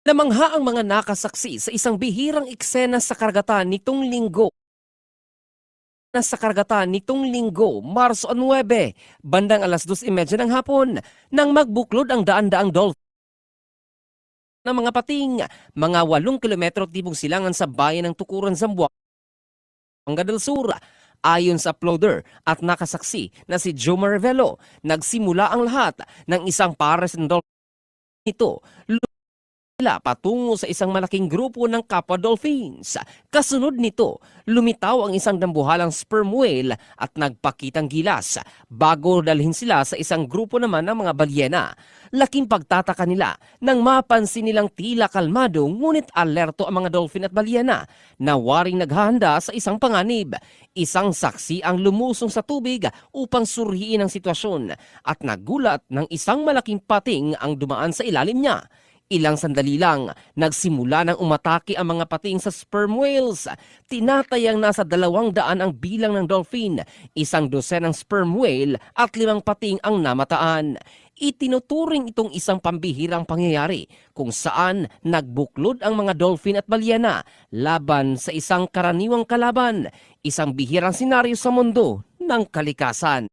Namangha ang mga nakasaksi sa isang bihirang eksena sa karagatan nitong linggo. Na sa karagatan nitong linggo, Marso 9, bandang alas 2.30 ng hapon, nang magbuklod ang daan-daang dolphin ng mga pating, mga 8 kilometro tipong silangan sa bayan ng Tukuran, Zamboanga, del Sur. Ayon sa uploader at nakasaksi na si Joe Marvelo, nagsimula ang lahat ng isang pares ng dolphin ito nila patungo sa isang malaking grupo ng kapwa dolphins. Kasunod nito, lumitaw ang isang dambuhalang sperm whale at nagpakitang gilas bago dalhin sila sa isang grupo naman ng mga balyena. Laking pagtataka nila nang mapansin nilang tila kalmado ngunit alerto ang mga dolphin at balyena na waring naghahanda sa isang panganib. Isang saksi ang lumusong sa tubig upang surhiin ang sitwasyon at nagulat ng isang malaking pating ang dumaan sa ilalim niya. Ilang sandali lang, nagsimula ng umatake ang mga pating sa sperm whales. Tinatayang nasa dalawang daan ang bilang ng dolphin, isang dosen ng sperm whale at limang pating ang namataan. Itinuturing itong isang pambihirang pangyayari kung saan nagbuklod ang mga dolphin at balyena laban sa isang karaniwang kalaban, isang bihirang senaryo sa mundo ng kalikasan.